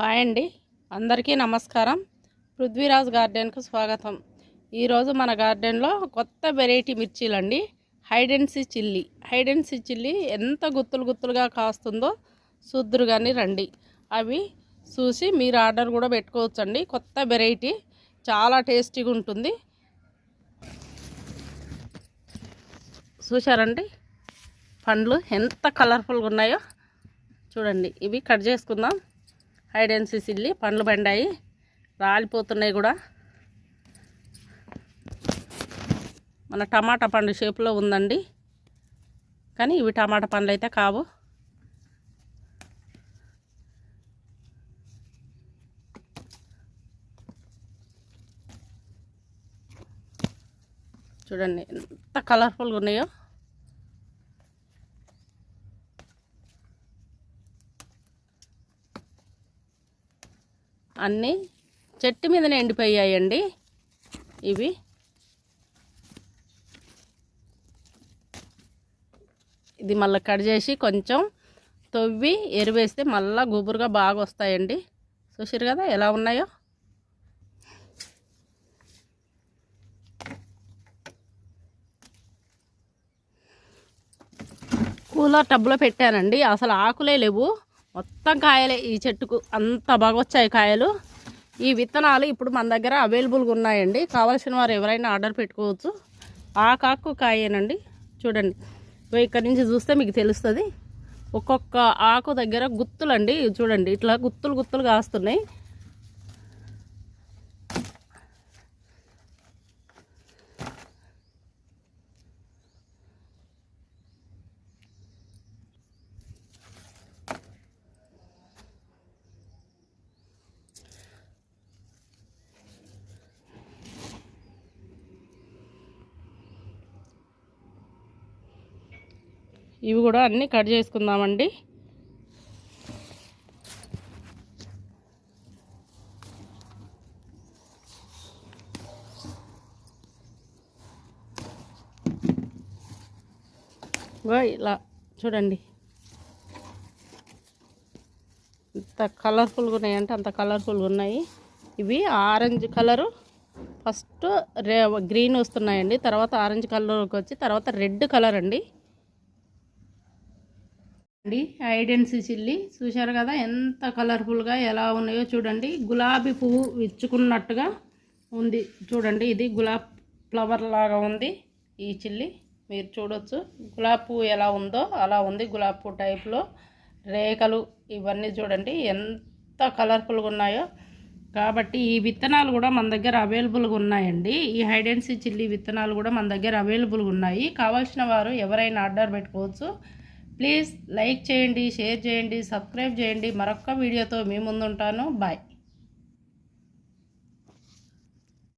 Hi అండి. అందరికీ నమస్కారం. పృథ్వీరాజ్ గార్డెన్కు స్వాగతం. ఈరోజు మన గార్డెన్లో కొత్త variety మిర్చీలండి. High density chilli. High density chilli ఎంత గుత్తులు గుత్తులుగా కాస్తుందో చూద్దురు కానీ రండి. అవి చూసి మీరు ఆర్డర్ కూడా పెట్టుకోవచ్చండి. కొత్త వెరైటీ. చాలా టేస్టీగా ఉంటుంది. చూశారండి? పండ్లు ఎంత కలర్ఫుల్గా ఉన్నాయో. చూడండి. ఇవి కట్ చేసుకుందాం. హైడ్ అండ్ సిల్లి పండ్లు బండాయి రాలిపోతున్నాయి కూడా. మన టమాటా పండు షేపులో ఉందండి. కానీ ఇవి టమాటా పండ్లు అయితే కావు. చూడండి ఎంత కలర్ఫుల్గా ఉన్నాయో. అన్నీ చెట్టు మీదనే ఎండిపోయాయండి. ఇవి. ఇది మళ్ళీ కట్ చేసి కొంచెం తవ్వి ఎరువేస్తే మళ్ళీ గుబురుగా బాగా వస్తాయండి. చూసారు కదా ఎలా ఉన్నాయో? కూలర్ టబ్లో పెట్టానండి. అసలు ఆకులే లేవు. మొత్తం కాయలే ఈ చెట్టుకు. అంత బాగా వచ్చాయి కాయలు. ఈ విత్తనాలు ఇప్పుడు మన దగ్గర అవైలబుల్గా ఉన్నాయండి. కావాల్సిన వారు ఎవరైనా ఆర్డర్ పెట్టుకోవచ్చు. ఆ కాకు కాయేనండి. చూడండి. ఇక్కడ నుంచి చూస్తే మీకు తెలుస్తుంది. ఒక్కొక్క ఆకు దగ్గర గుత్తులండి. చూడండి. ఇట్లా గుత్తులు గుత్తులు కాస్తున్నాయి. ఇవి కూడా అన్నీ కట్ చేసుకుందామండి. ఇలా చూడండి. ఎంత కలర్ఫుల్గా ఉన్నాయంటే అంత కలర్ఫుల్గా ఉన్నాయి. ఇవి ఆరెంజ్ కలరు. ఫస్ట్ రే గ్రీన్ వస్తున్నాయండి. తర్వాత ఆరెంజ్ కలర్కి వచ్చి తర్వాత రెడ్ కలర్ అండి. అండి ఐడెన్సీ చిల్లి. చూశారు కదా ఎంత కలర్ఫుల్గా ఎలా ఉన్నాయో చూడండి. గులాబీ పువ్వు విచ్చుకున్నట్టుగా ఉంది. చూడండి ఇది గులాబ్ ఫ్లవర్ లాగా ఉంది ఈ చిల్లి. మీరు చూడొచ్చు. గులాబీ పువ్వు ఎలా ఉందో అలా ఉంది గులాబీ పువ్వు టైప్లో రేఖలు ఇవన్నీ చూడండి ఎంత కలర్ఫుల్గా ఉన్నాయో. కాబట్టి ఈ విత్తనాలు కూడా మన దగ్గర అవైలబుల్గా ఉన్నాయండి. ఈ హైడెన్సీ చిల్లీ విత్తనాలు కూడా మన దగ్గర అవైలబుల్గా ఉన్నాయి. కావాల్సిన వారు ఎవరైనా ఆర్డర్ పెట్టుకోవచ్చు. ప్లీజ్ లైక్ చేయండి షేర్ చేయండి సబ్స్క్రైబ్ చేయండి. మరొక్క వీడియోతో మీ ముందుంటాను. బాయ్.